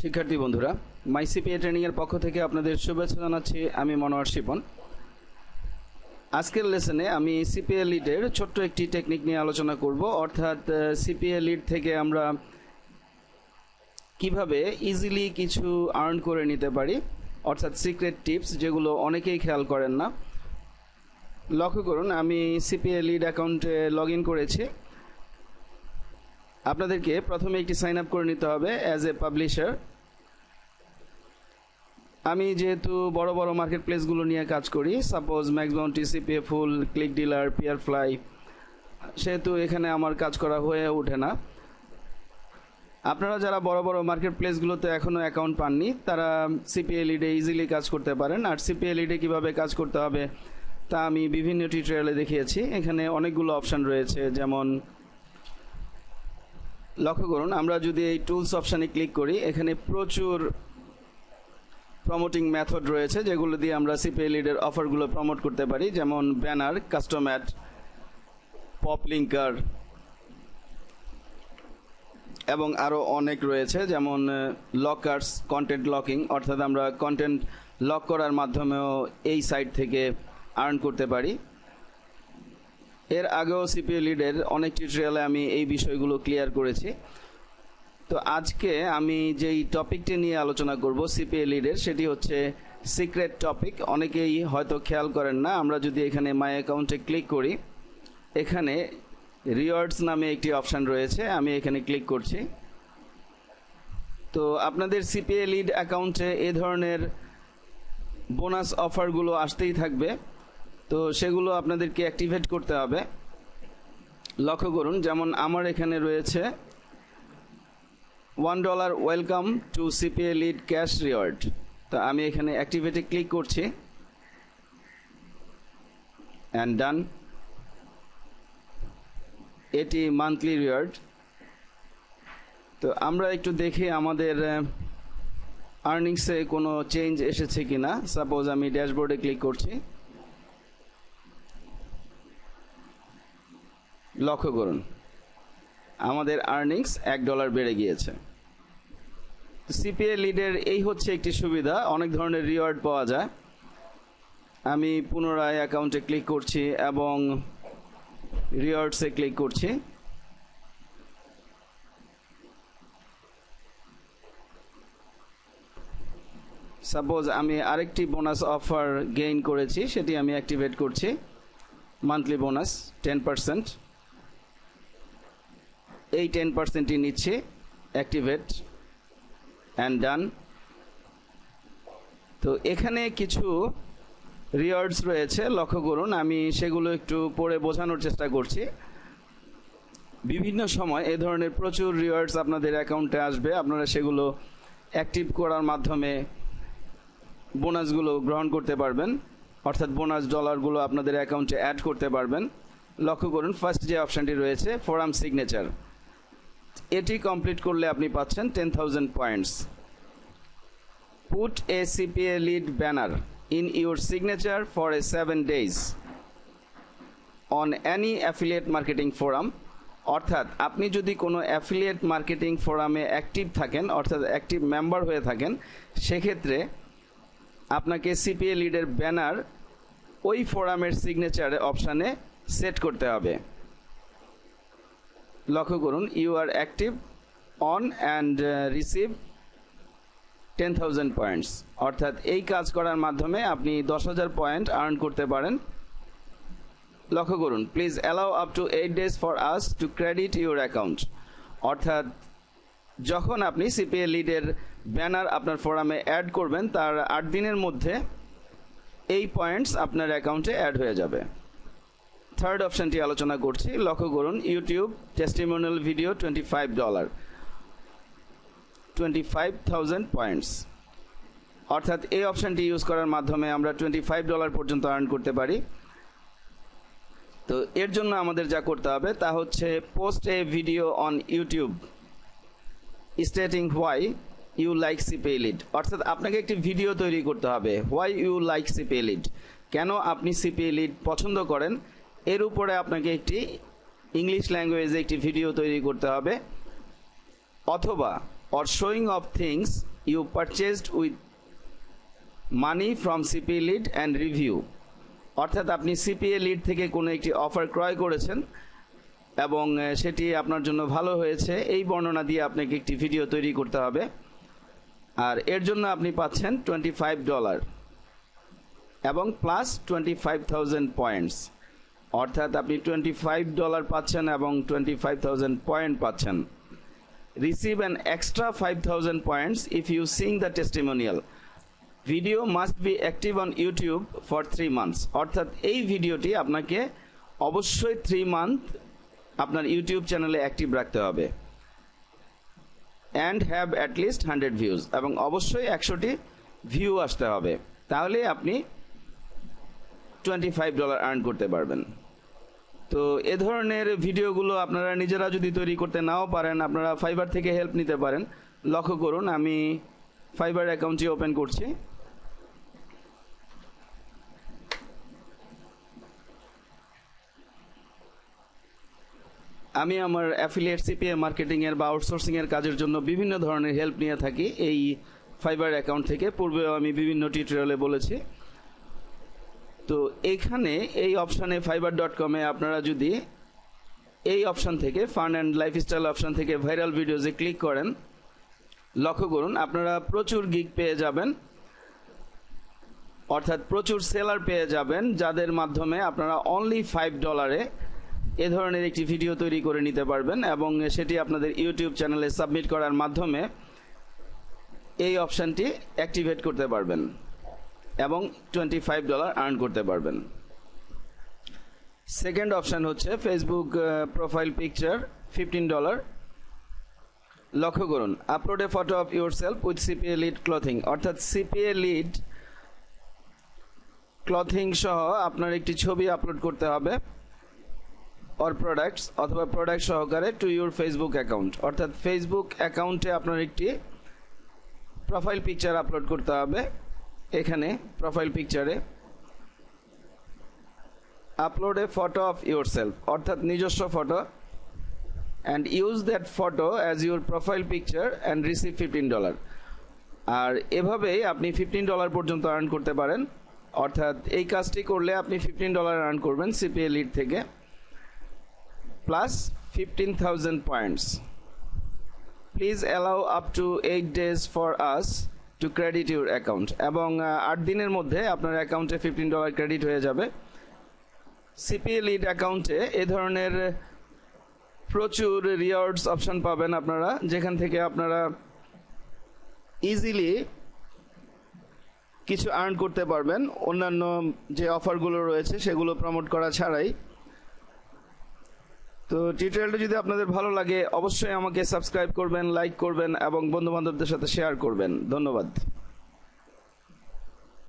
শিক্ষার্থী বন্ধুরা মাইসিপিএ ট্রেনিংয়ের পক্ষ থেকে আপনাদের শুভেচ্ছা জানাচ্ছি। আমি মনোয়ার শিপন। আজকের লেসনে আমি সিপিএ লিডের ছোট্ট একটি টেকনিক নিয়ে আলোচনা করব। অর্থাৎ সিপিএ লিড থেকে আমরা কীভাবে ইজিলি কিছু আর্ন করে নিতে পারি। অর্থাৎ সিক্রেট টিপস যেগুলো অনেকেই খেয়াল করেন না। লক্ষ্য করুন, আমি সিপিএ লিড অ্যাকাউন্টে লগ ইন করেছি। আপনাদেরকে প্রথমে একটি সাইন আপ করে নিতে হবে অ্যাজ এ পাবলিশার আমি যেহেতু বড় বড় মার্কেট প্লেসগুলো নিয়ে কাজ করি suppose max bound TCPA full click dealer পিয়ার ফ্লাই সেহেতু এখানে আমার কাজ করা হয়ে ওঠে না। আপনারা যারা বড় বড় মার্কেট প্লেসগুলোতে এখনও অ্যাকাউন্ট পাননি, তারা সিপিএ লিডে ইজিলি কাজ করতে পারেন। আর সিপিএ লিডে কীভাবে কাজ করতে হবে, তা আমি বিভিন্ন টিউটোরিয়ালে দেখিয়েছি। এখানে অনেকগুলো অপশান রয়েছে, যেমন লক্ষ্য করুন, আমরা যদি এই টুলস অপশানে ক্লিক করি, এখানে প্রচুর প্রমোটিং মেথড রয়েছে, যেগুলো দিয়ে আমরা সিপিএ লিডের অফারগুলো প্রমোট করতে পারি, যেমন banner custom ad pop linker এবং আরও অনেক রয়েছে, যেমন লকার্স কন্টেন্ট লকিং অর্থাৎ আমরা কন্টেন্ট লক করার মাধ্যমেও এই সাইট থেকে আর্ন করতে পারি। এর আগেও সিপিএ লিডের অনেক টিউটোরিয়ালে আমি এই বিষয়গুলো ক্লিয়ার করেছি। তো আজকে আমি যেই টপিকটি নিয়ে আলোচনা করব সিপিএ লিডের সেটি হচ্ছে সিক্রেট টপিক অনেকেই হয়তো খেয়াল করেন না, আমরা যদি এখানে মাই অ্যাকাউন্টে ক্লিক করি, এখানে রিওয়ার্ডস নামে একটি অপশান রয়েছে, আমি এখানে ক্লিক করছি। তো আপনাদের সিপিএ লিড অ্যাকাউন্টে এ ধরনের বোনাস অফারগুলো আসতেই থাকবে। তো সেগুলো আপনাদেরকে অ্যাক্টিভেট করতে হবে। লক্ষ্য করুন, যেমন আমার এখানে রয়েছে one dollar welcome to CPA lead cash reward তো আমি এখানে অ্যাক্টিভেটে ক্লিক করছি। অ্যান্ড ডান এটি মান্থলি রিওয়ার্ড তো আমরা একটু দেখি আমাদের আর্নিংসে কোনো চেঞ্জ এসেছে কিনা। সাপোজ আমি ড্যাশবোর্ডে ক্লিক করছি। লক্ষ্য করুন, আমাদের আর্নিংস এক ডলার বেড়ে গিয়েছে। সিপিএ লিডের এই হচ্ছে একটি সুবিধা, অনেক ধরনের রিওয়ার্ড পাওয়া যায়। আমি পুনরায় অ্যাকাউন্টে ক্লিক করছি এবং রিওয়ার্ডসে ক্লিক করছি। সাপোজ আমি আরেকটি বোনাস অফার গেইন করেছি, সেটি আমি অ্যাক্টিভেট করছি। মান্থলি বোনাস টেন পারসেন্ট এই টেন পার্সেন্টই নিচ্ছে অ্যাক্টিভেট অ্যান্ড ডান তো এখানে কিছু রিওয়ার্ডস রয়েছে, লক্ষ্য করুন, আমি সেগুলো একটু পড়ে বোঝানোর চেষ্টা করছি। বিভিন্ন সময় এ ধরনের প্রচুর রিওয়ার্ডস আপনাদের অ্যাকাউন্টে আসবে, আপনারা সেগুলো অ্যাক্টিভ করার মাধ্যমে বোনাসগুলো গ্রহণ করতে পারবেন, অর্থাৎ বোনাস ডলারগুলো আপনাদের অ্যাকাউন্টে অ্যাড করতে পারবেন। লক্ষ্য করুন ফার্স্ট যে অপশানটি রয়েছে ফোরাম সিগনেচার এটি কমপ্লিট করলে আপনি পাচ্ছেন ten thousand points put a CPA lead banner in your signature for a seven days on any affiliate marketing forum অর্থাৎ আপনি যদি কোনো অ্যাফিলিয়েট মার্কেটিং ফোরামে অ্যাক্টিভ থাকেন, অর্থাৎ অ্যাক্টিভ মেম্বার হয়ে থাকেন, সেক্ষেত্রে আপনাকে সিপিএ লিডের ব্যানার ওই ফোরামের সিগনেচার অপশানে সেট করতে হবে। লক্ষ্য করুন you are active on and receive ten thousand points অর্থাৎ এই কাজ করার মাধ্যমে আপনি দশ হাজার পয়েন্ট আর্ন করতে পারেন। লক্ষ্য করুন please allow up to eight days for us to credit your account অর্থাৎ যখন আপনি সিপিএ লিডের ব্যানার আপনার ফোরামে অ্যাড করবেন, তার আট দিনের মধ্যে এই পয়েন্টস আপনার অ্যাকাউন্টে অ্যাড হয়ে যাবে। থার্ড অপশানটি আলোচনা করছি। লক্ষ্য করুন YouTube testimonial video twenty five dollar twenty five thousand points অর্থাৎ এই অপশানটি ইউজ করার মাধ্যমে আমরা টোয়েন্টি ফাইভ ডলার পর্যন্ত আর্ন করতে পারি। তো এর জন্য আমাদের যা করতে হবে তা হচ্ছে post a video on YouTube stating why you like CPA lead অর্থাৎ আপনাকে একটি ভিডিও তৈরি করতে হবে। Why you like CPA lead কেন আপনি সিপে লিড পছন্দ করেন? এর উপরে আপনাকে একটি ইংলিশ ল্যাঙ্গুয়েজে একটি ভিডিও তৈরি করতে হবে। অথবা or showing off things you purchased with money from CPA lead and review অর্থাৎ আপনি সিপিএ লিড থেকে কোনো একটি অফার ক্রয় করেছেন এবং সেটি আপনার জন্য ভালো হয়েছে। এই বর্ণনা দিয়ে আপনাকে একটি ভিডিও তৈরি করতে হবে। আর এর জন্য আপনি পাচ্ছেন টোয়েন্টি ফাইভ ডলার এবং plus twenty five thousand points অর্থাৎ আপনি টোয়েন্টি ফাইভ ডলার পাচ্ছেন এবং টোয়েন্টি ফাইভ থাউজেন্ড পয়েন্ট পাচ্ছেন। Receive an extra five thousand points if you sing the testimonial video must be active on YouTube for three months অর্থাৎ এই ভিডিওটি আপনাকে অবশ্যই থ্রি মান্থ আপনার ইউটিউব চ্যানেলে অ্যাক্টিভ রাখতে হবে। And have at least hundred views এবং অবশ্যই একশোটি ভিউ আসতে হবে। তাহলে আপনি টোয়েন্টি ফাইভ ডলার আর্ন করতে পারবেন। তো এ ধরনের ভিডিওগুলো আপনারা নিজেরা যদি তৈরি করতে নাও পারেন, আপনারা ফাইবার থেকে হেল্প নিতে পারেন। লক্ষ্য করুন, আমি ফাইবার অ্যাকাউন্টটি ওপেন করছি। আমি আমার অ্যাফিলিয়েট সিপিএ মার্কেটিংয়ের বা আউটসোর্সিংয়ের কাজের জন্য বিভিন্ন ধরনের হেল্প নিয়ে থাকি। এই ফাইবার অ্যাকাউন্ট থেকে। পূর্বেও আমি বিভিন্ন টিউটোরিয়ালে বলেছি। তো এখানে এই অপশানে ফাইবার ডট কমে আপনারা যদি এই অপশান থেকে ফান অ্যান্ড লাইফস্টাইল অপশান থেকে ভাইরাল ভিডিওজে ক্লিক করেন, লক্ষ্য করুন আপনারা প্রচুর গিগ পেয়ে যাবেন। অর্থাৎ প্রচুর সেলার পেয়ে যাবেন, যাদের মাধ্যমে আপনারা অনলি ফাইভ ডলারে এ ধরনের একটি ভিডিও তৈরি করে নিতে পারবেন এবং সেটি আপনাদের ইউটিউব চ্যানেলে সাবমিট করার মাধ্যমে এই অপশানটি অ্যাক্টিভেট করতে পারবেন। এবং টোয়েন্টি ফাইভ ডলার আর্ন করতে পারবেন। সেকেন্ড অপশান হচ্ছে Facebook profile picture fifteen dollar লক্ষ্য করুন upload a photo of yourself with CPA lead clothing অর্থাৎ সিপিএ লিড ক্লথিং সহ আপনার একটি ছবি আপলোড করতে হবে অর প্রোডাক্টস অথবা প্রোডাক্ট সহকারে টু ইউর ফেসবুক অ্যাকাউন্ট অর্থাৎ ফেসবুক অ্যাকাউন্টে আপনার একটি প্রোফাইল পিকচার আপলোড করতে হবে। এখানে profile পিকচারে upload a photo of yourself অর্থাৎ নিজস্ব photo and use that photo as your profile picture and receive fifteen dollar আর এভাবেই আপনি ফিফটিন ডলার পর্যন্ত আর্ন করতে পারেন, অর্থাৎ এই কাজটি করলে আপনি ফিফটিন ডলার আর্ন করবেন সিপিএ লিড থেকে plus fifteen thousand points please allow up to eight days for us to credit your account এবং আট দিনের মধ্যে আপনার অ্যাকাউন্টে ফিফটিন ডলার ক্রেডিট হয়ে যাবে। সিপিএ লিড অ্যাকাউন্টে এ ধরনের প্রচুর রিওয়ার্ডস অপশান পাবেন আপনারা, যেখান থেকে আপনারা ইজিলি কিছু আর্ন করতে পারবেন। অন্যান্য যে অফারগুলো রয়েছে, সেগুলো প্রমোট করা ছাড়াই। তো টিউটোরিয়ালটা যদি আপনাদের ভালো লাগে, অবশ্যই আমাকে সাবস্ক্রাইব করবেন লাইক করবেন এবং বন্ধু বান্ধবদের সাথে শেয়ার করবেন। ধন্যবাদ।